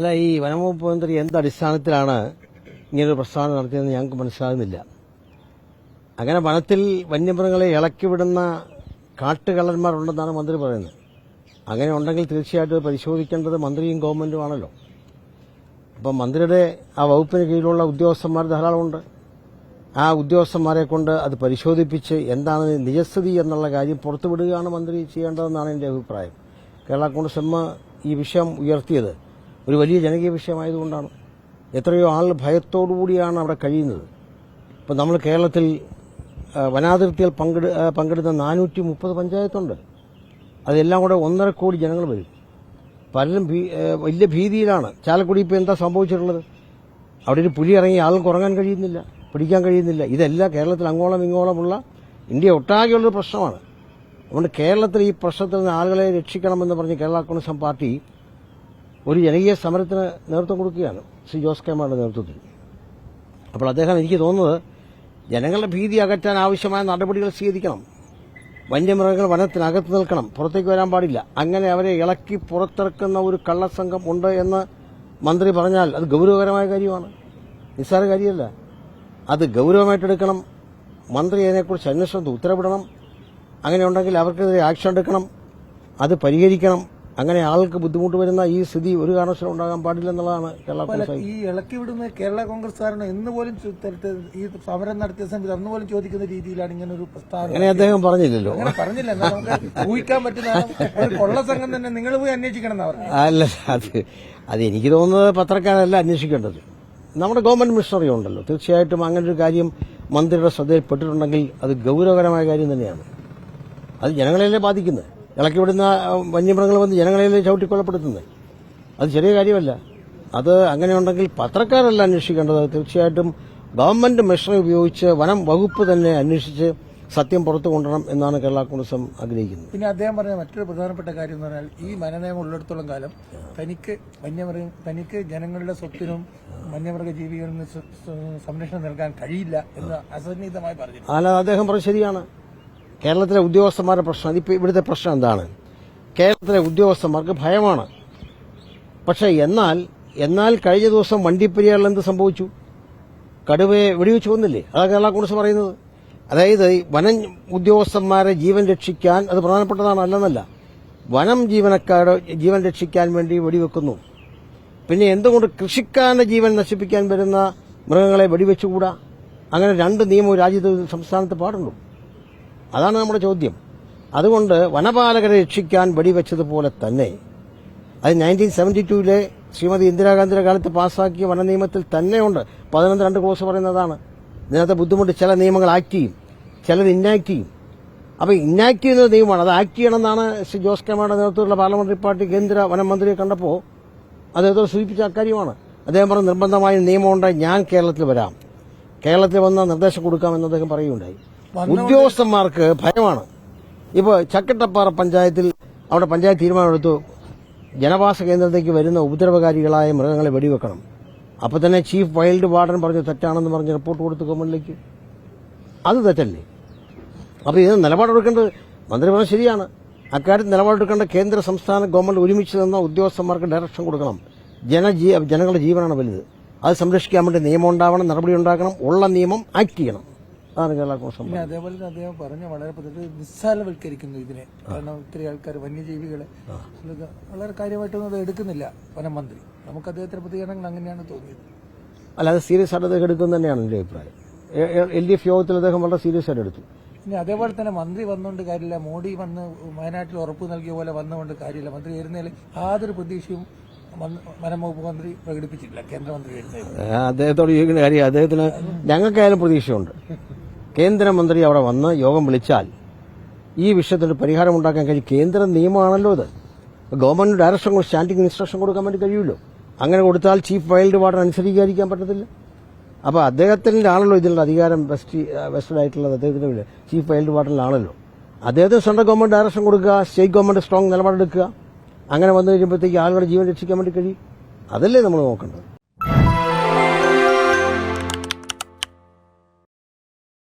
അല്ല ഈ വനംവകുപ്പ് മന്ത്രി എന്ത് അടിസ്ഥാനത്തിലാണ് ഇങ്ങനൊരു പ്രസ്താവന നടത്തിയതെന്ന് ഞങ്ങൾക്ക് മനസ്സിലാകുന്നില്ല. അങ്ങനെ വനത്തിൽ വന്യമൃഗങ്ങളെ ഇളക്കിവിടുന്ന കാട്ടുകള്ളന്മാരുണ്ടെന്നാണ് മന്ത്രി പറയുന്നത്. അങ്ങനെ ഉണ്ടെങ്കിൽ തീർച്ചയായിട്ടും പരിശോധിക്കേണ്ടത് മന്ത്രിയും ഗവൺമെന്റും ആണല്ലോ. അപ്പം മന്ത്രിയുടെ ആ വകുപ്പിന് കീഴിലുള്ള ഉദ്യോഗസ്ഥന്മാർ ധാരാളമുണ്ട്. ആ ഉദ്യോഗസ്ഥന്മാരെ കൊണ്ട് അത് പരിശോധിപ്പിച്ച് എന്താണ് നിജസ്ഥിതി എന്നുള്ള കാര്യം പുറത്തുവിടുകയാണ് മന്ത്രി ചെയ്യേണ്ടതെന്നാണ് എന്റെ അഭിപ്രായം. കേരള കോൺഗ്രസ് എം ഈ വിഷയം ഉയർത്തിയത്. ഒരു വലിയ ജനകീയ വിഷയമായതുകൊണ്ടാണ്. എത്രയോ ആൾ ഭയത്തോടുകൂടിയാണ് അവിടെ കഴിയുന്നത്. ഇപ്പം നമ്മൾ കേരളത്തിൽ വനാതിർത്തിയിൽ പങ്കെടു പങ്കെടുത്ത നാനൂറ്റി മുപ്പത് പഞ്ചായത്തുണ്ട്. അതെല്ലാം കൂടെ ഒന്നര കോടി ജനങ്ങൾ വരും. പലരും വലിയ ഭീതിയിലാണ്. ചാലക്കുടി ഇപ്പോൾ എന്താ സംഭവിച്ചിട്ടുള്ളത്? അവിടെ ഒരു പുലി ഇറങ്ങി ആൾക്ക് ഉറങ്ങാൻ കഴിയുന്നില്ല പിടിക്കാൻ കഴിയുന്നില്ല. ഇതെല്ലാം കേരളത്തിൽ അങ്ങോളം ഇങ്ങോളമുള്ള ഇന്ത്യ ഒട്ടാകെയുള്ളൊരു പ്രശ്നമാണ്. അതുകൊണ്ട് കേരളത്തിൽ ഈ പ്രശ്നത്തിൽ നിന്ന് ആളുകളെ രക്ഷിക്കണമെന്ന് പറഞ്ഞ് കേരള കോൺഗ്രസ് പാർട്ടി ഒരു ജനകീയ സമരത്തിന് നേതൃത്വം കൊടുക്കുകയാണ്. സി ജോസ് കെ മാരുടെ നേതൃത്വത്തിൽ. അപ്പോൾ അദ്ദേഹം എനിക്ക് തോന്നുന്നത് ജനങ്ങളുടെ ഭീതി അകറ്റാൻ ആവശ്യമായ നടപടികൾ സ്വീകരിക്കണം. വന്യമൃഗങ്ങൾ വനത്തിനകത്ത് നിൽക്കണം. പുറത്തേക്ക് വരാൻ പാടില്ല. അങ്ങനെ അവരെ ഇളക്കി പുറത്തിറക്കുന്ന ഒരു കള്ളസംഘം ഉണ്ട് എന്ന് മന്ത്രി പറഞ്ഞാൽ അത് ഗൗരവകരമായ കാര്യമാണ്. നിസ്സാര കാര്യമല്ല. അത് ഗൗരവമായിട്ടെടുക്കണം മന്ത്രി അതിനെക്കുറിച്ച് അന്വേഷണത്തിൽ ഉത്തരവിടണം. അങ്ങനെ ഉണ്ടെങ്കിൽ അവർക്കെതിരെ ആക്ഷൻ എടുക്കണം. അത് പരിഹരിക്കണം. അങ്ങനെ ആൾക്ക് ബുദ്ധിമുട്ട് വരുന്ന ഈ സ്ഥിതി ഒരു കാരണവശാലും ഉണ്ടാകാൻ പാടില്ലെന്നുള്ളതാണ് കേരള കോൺഗ്രസ് ഈ ഇളക്കി വിടുന്ന കേരള കോൺഗ്രസ്സുകാരന് എന്ന് പോലും ഈ സമരം നടത്തിയ സമയത്ത് അന്ന് പോലും ചോദിക്കുന്ന രീതിയിലാണ് ഇങ്ങനെ ഒരു പ്രസ്താവന അങ്ങനെ അദ്ദേഹം പറഞ്ഞില്ലല്ലോ. പറഞ്ഞില്ല. ഊഹിക്കാൻ പറ്റുന്ന കൊള്ള സംഘം തന്നെ നിങ്ങൾ പോയി അന്വേഷിക്കണം അല്ല അത് അത് എനിക്ക് തോന്നുന്നത് പത്രക്കാരല്ല അന്വേഷിക്കേണ്ടത്. നമ്മുടെ ഗവൺമെന്റ് മിഷണറി ഉണ്ടല്ലോ. തീർച്ചയായിട്ടും അങ്ങനെ ഒരു കാര്യം മന്ത്രിയുടെ ശ്രദ്ധയിൽപ്പെട്ടിട്ടുണ്ടെങ്കിൽ അത് ഗൗരവകരമായ കാര്യം തന്നെയാണ്. അത് ജനങ്ങളെയല്ലേ ബാധിക്കുന്നത്. ഇളക്കി വിടുന്ന ആ, വന്യമൃഗങ്ങൾ വന്ന് ജനങ്ങളെയല്ലേ ചവിട്ടിക്കൊലപ്പെടുത്തുന്നത്. അത് ചെറിയ കാര്യമല്ല. അത് അങ്ങനെയുണ്ടെങ്കിൽ പത്രക്കാരല്ല അന്വേഷിക്കേണ്ടത്. തീർച്ചയായിട്ടും ഗവൺമെന്റ് മെഷറി ഉപയോഗിച്ച് വനം വകുപ്പ് തന്നെ അന്വേഷിച്ച് സത്യം പുറത്തു കൊണ്ടുവരണം എന്നാണ് കേരള കോൺഗ്രസ് ആഗ്രഹിക്കുന്നത്. പിന്നെ അദ്ദേഹം പറഞ്ഞ മറ്റൊരു പ്രധാനപ്പെട്ട കാര്യം എന്ന് പറഞ്ഞാൽ ഈ വനനിയമം ഉള്ളിടത്തോളം കാലം തനിക്ക് വന്യമൃഗ തനിക്ക് ജനങ്ങളുടെ സ്വത്തിനും വന്യമൃഗ ജീവികളിൽ സംരക്ഷണം നൽകാൻ കഴിയില്ല എന്ന് അസന്നിഗ്ധമായി പറഞ്ഞു അല്ല അദ്ദേഹം പറഞ്ഞത് ശരിയാണ്. കേരളത്തിലെ ഉദ്യോഗസ്ഥന്മാരുടെ പ്രശ്നം. ഇതിപ്പോ ഇവിടുത്തെ പ്രശ്നം എന്താണ്? കേരളത്തിലെ ഉദ്യോഗസ്ഥന്മാർക്ക് ഭയമാണ്. പക്ഷേ എന്നാൽ എന്നാൽ കഴിഞ്ഞ ദിവസം വണ്ടിപ്പെരിയാറിൽ എന്ത് സംഭവിച്ചു? കടുവയെ വെടിവെച്ച് കൊന്നില്ലേ? അതാ കേരള കോൺഗ്രസ് പറയുന്നത്. അതായത് വനം ഉദ്യോഗസ്ഥന്മാരെ ജീവൻ രക്ഷിക്കാൻ അത് പ്രധാനപ്പെട്ടതാണ് അല്ലെന്നല്ല. വനം ജീവനക്കാരുടെ ജീവൻ രക്ഷിക്കാൻ വേണ്ടി വെടിവെക്കുന്നു. പിന്നെ എന്തുകൊണ്ട് കൃഷിക്കാരന്റെ ജീവൻ നശിപ്പിക്കാൻ വരുന്ന മൃഗങ്ങളെ വെടിവെച്ചുകൂടാ? അങ്ങനെ രണ്ട് നിയമവും രാജ്യത്ത് സംസ്ഥാനത്ത് പാടുള്ളൂ അതാണ് നമ്മുടെ ചോദ്യം. അതുകൊണ്ട് വനപാലകരെ രക്ഷിക്കാൻ വെടിവെച്ചതുപോലെ തന്നെ അത് നയന്റീൻ സെവന്റി ടൂവിലെ ശ്രീമതി ഇന്ദിരാഗാന്ധിയുടെ കാലത്ത് പാസ്സാക്കിയ വന നിയമത്തിൽ തന്നെയുണ്ട്. പതിനൊന്ന് രണ്ട് ക്ലോസ് പറയുന്നതാണ്. ഇതിനകത്ത് ബുദ്ധിമുട്ട് ചില നിയമങ്ങൾ ആക്ട് ചെയ്യും ചിലത് ഇന്നാക്ട് ചെയ്യും. അപ്പൊ ഇന്നാക്ട് ചെയ്യുന്ന നിയമമാണ്. അത് ആക്ട് ചെയ്യണമെന്നാണ് ശ്രീ ജോസ് കെമാരുടെ നേതൃത്വത്തിലുള്ള പാർലമെന്ററി പാർട്ടി കേന്ദ്ര വനമന്ത്രിയെ കണ്ടപ്പോൾ അദ്ദേഹത്തോട് സൂചിപ്പിച്ച അക്കാര്യമാണ് അദ്ദേഹം പറഞ്ഞ നിർബന്ധമായ നിയമമുണ്ട് ഞാൻ കേരളത്തിൽ വരാം. കേരളത്തിൽ വന്ന നിർദ്ദേശം കൊടുക്കാമെന്ന് അദ്ദേഹം പറയുകയുണ്ടായി. ഉദ്യോഗസ്ഥന്മാർക്ക് ഭയമാണ്. ഇപ്പോൾ ചക്കട്ടപ്പാറ പഞ്ചായത്തിൽ അവിടെ പഞ്ചായത്ത് തീരുമാനമെടുത്തു. ജനവാസ കേന്ദ്രത്തേക്ക് വരുന്ന ഉപദ്രവകാരികളായ മൃഗങ്ങളെ വെടിവെക്കണം. അപ്പോൾ തന്നെ ചീഫ് വൈൽഡ് വാർഡൻ പറഞ്ഞു തെറ്റാണെന്ന് പറഞ്ഞ് റിപ്പോർട്ട് കൊടുത്തു ഗവൺമെന്റിലേക്ക്. അത് തെറ്റല്ലേ? അപ്പോൾ ഇത് നിലപാടെടുക്കേണ്ടത് മന്ത്രി പറഞ്ഞാൽ ശരിയാണ്. അക്കാര്യത്തിൽ നിലപാടെടുക്കേണ്ട കേന്ദ്ര സംസ്ഥാന ഗവൺമെന്റ് ഒരുമിച്ച് നിന്ന ഉദ്യോഗസ്ഥന്മാർക്ക് ഡയറക്ഷൻ കൊടുക്കണം. ജനജീ ജനങ്ങളുടെ ജീവനാണ് വലുത്. അത് സംരക്ഷിക്കാൻ വേണ്ടി നിയമം ഉണ്ടാവണം നടപടി ഉണ്ടാക്കണം ഉള്ള നിയമം ആക്ട് ചെയ്യണം. കോൺഗ്രസ് പിന്നെ അതേപോലെ തന്നെ അദ്ദേഹം പറഞ്ഞ വളരെ പദ്ധതി നിസ്സാരവൽക്കരിക്കുന്നു ഇതിനെ. കാരണം ഒത്തിരി ആൾക്കാർ വന്യജീവികളെ വളരെ കാര്യമായിട്ടൊന്നും അത് എടുക്കുന്നില്ല വനമന്ത്രി. നമുക്ക് അദ്ദേഹത്തിന്റെ പ്രതികരണങ്ങൾ അങ്ങനെയാണ് തോന്നിയത്. അല്ലാതെ സീരിയസ് ആയിട്ട് അദ്ദേഹം എടുക്കുന്നു തന്നെയാണ് എന്റെ അഭിപ്രായം? എൽ ഡി എഫ് യോഗത്തിൽ അദ്ദേഹം വളരെ സീരിയസ് ആയിട്ട് എടുത്തു. ഇനി അതേപോലെ തന്നെ മന്ത്രി വന്നുകൊണ്ട് കാര്യമില്ല. മോഡി വന്ന് വയനാട്ടിൽ ഉറപ്പ് നൽകിയ പോലെ വന്നുകൊണ്ട് കാര്യമില്ല. മന്ത്രി വരുന്നതിൽ യാതൊരു പ്രതീക്ഷയും വനംവകുപ്പ് വനം വകുപ്പ് മന്ത്രി പ്രകടിപ്പിച്ചിട്ടില്ല. കേന്ദ്രമന്ത്രി അദ്ദേഹത്തോട് ചോദിക്കുന്ന കാര്യം അദ്ദേഹത്തിന് ഞങ്ങൾക്കായാലും പ്രതീക്ഷയുണ്ട്. കേന്ദ്രമന്ത്രി അവിടെ വന്ന് യോഗം വിളിച്ചാൽ ഈ വിഷയത്തിൽ പരിഹാരം ഉണ്ടാക്കാൻ കഴിയും. കേന്ദ്ര നിയമമാണല്ലോ ഇത്. ഗവൺമെന്റ് ഡയറക്ഷൻ സ്റ്റാൻഡിംഗ് ഇൻസ്ട്രക്ഷൻ കൊടുക്കാൻ വേണ്ടി കഴിയുമല്ലോ. അങ്ങനെ കൊടുത്താൽ ചീഫ് വൈൽഡ് വാർഡൻ അനുസരിക്കാതിരിക്കാൻ പറ്റത്തില്ല. അപ്പോൾ അദ്ദേഹത്തിന്റെ ആണല്ലോ ഇതിനുള്ള അധികാരം വെസ്റ്റ് വെസ്റ്റഡ് ആയിട്ടുള്ളത്. അദ്ദേഹത്തിന്റെ ചീഫ് വൈൽഡ് വാർഡനിലാണല്ലോ അദ്ദേഹത്തിന് സെൻട്രൽ ഗവൺമെന്റ് ഡയറക്ഷൻ കൊടുക്കുക സ്റ്റേറ്റ് ഗവൺമെന്റ് സ്ട്രോങ് നിലപാടെടുക്കുക. അങ്ങനെ വന്നു കഴിയുമ്പോഴത്തേക്ക് ആളുകളുടെ ജീവൻ രക്ഷിക്കാൻ വേണ്ടി കഴിയും. അതല്ലേ നമ്മൾ നോക്കേണ്ടത്.